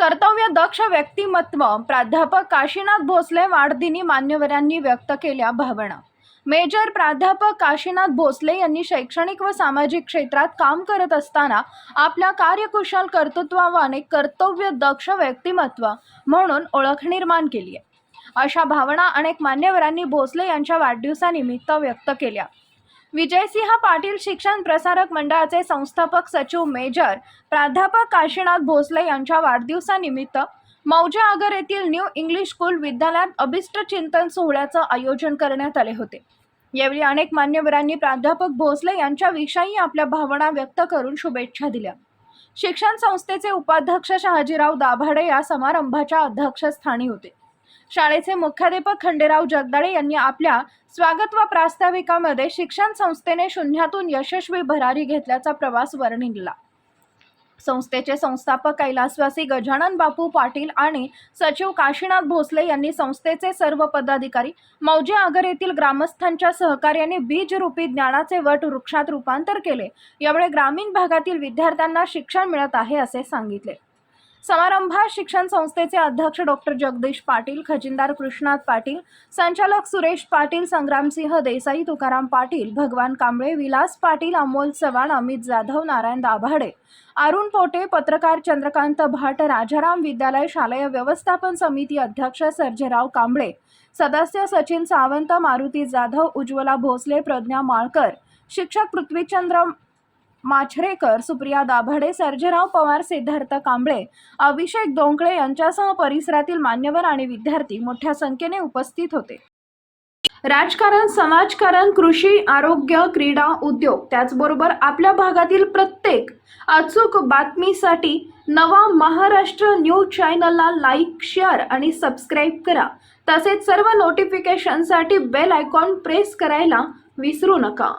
कर्तव्य दक्ष व्यक्तिमत्व. प्राध्यापक काशीनाथ भोसले वाढदिनी मान्यवरांनी व्यक्त केल्या भावना. मेजर प्राध्यापक काशीनाथ भोसले यांनी शैक्षणिक व सामाजिक क्षेत्रात काम करत असताना आपल्या कार्यकुशल कर्तृत्वाने कर्तव्य दक्ष व्यक्तिमत्व म्हणून ओळख निर्माण केली आहे. अशा भावना अनेक मान्यवरांनी भोसले यांच्या वाढदिवसानिमित्त व्यक्त केल्या. विजयसिंह पाटील शिक्षण प्रसारक मंडळाचे संस्थापक सचिव मेजर प्राध्यापक काशीनाथ भोसले यांच्या वाढदिवसानिमित्त मौजे आगर येथील न्यू इंग्लिश स्कूल विद्यालयात अभिष्ट चिंतन सोहळ्याचं आयोजन करण्यात आले होते. यावेळी अनेक मान्यवरांनी प्राध्यापक भोसले यांच्याविषयी आपल्या भावना व्यक्त करून शुभेच्छा दिल्या. शिक्षण संस्थेचे उपाध्यक्ष शहाजीराव दाभाडे या समारंभाच्या अध्यक्षस्थानी होते. शाळेचे मुख्याध्यापक खंडेराव जगदाळे यांनी आपल्या स्वागत व प्रास्ताविकामध्ये शिक्षण संस्थेने शून्यातून यशस्वी भरारी घेतल्याचा प्रवास वर्णिला संस्थेचे संस्थापक कैलासवासी गजानन बापू पाटील आणि सचिव काशीनाथ भोसले यांनी संस्थेचे सर्व पदाधिकारी मौजे आगर येथील ग्रामस्थांच्या सहकार्याने बीज रूपी ज्ञानाचे वट वृक्षात रूपांतर केले. यामुळे ग्रामीण भागातील विद्यार्थ्यांना शिक्षण मिळत आहे असे सांगितले. समारंभात शिक्षण संस्थेचे अध्यक्ष डॉक्टर जगदीश पाटील खजिनदार कृष्णात पाटील संचालक सुरेश पाटील संग्रामसिंह देसाई तुकाराम पाटील भगवान कांबळे विलास पाटील अमोल चव्हाण अमित जाधव नारायण दाभाडे अरुण पोटे पत्रकार चंद्रकांत भाट राजाराम विद्यालय शालेय व्यवस्थापन समिती अध्यक्ष सर्जेराव कांबळे सदस्य सचिन सावंत मारुती जाधव उज्ज्वला भोसले प्रज्ञा माळकर शिक्षक पृथ्वीचंद्र माछरेकर सुप्रिया दाभाडे सर्जेराव पवार सिद्धार्थ कांबळे अभिषेक डोंकळे यांच्यासह परिसरातील मान्यवर आणि विद्यार्थी मोठ्या संख्येने उपस्थित होते. राजकारण समाजकारण कृषी आरोग्य क्रीडा उद्योग त्याचबरोबर आपल्या भागातील प्रत्येक अचूक बातमीसाठी नवा महाराष्ट्र न्यूज चॅनलला लाईक शेअर आणि सबस्क्राईब करा. तसेच सर्व नोटिफिकेशनसाठी बेल आयकॉन प्रेस करायला विसरू नका.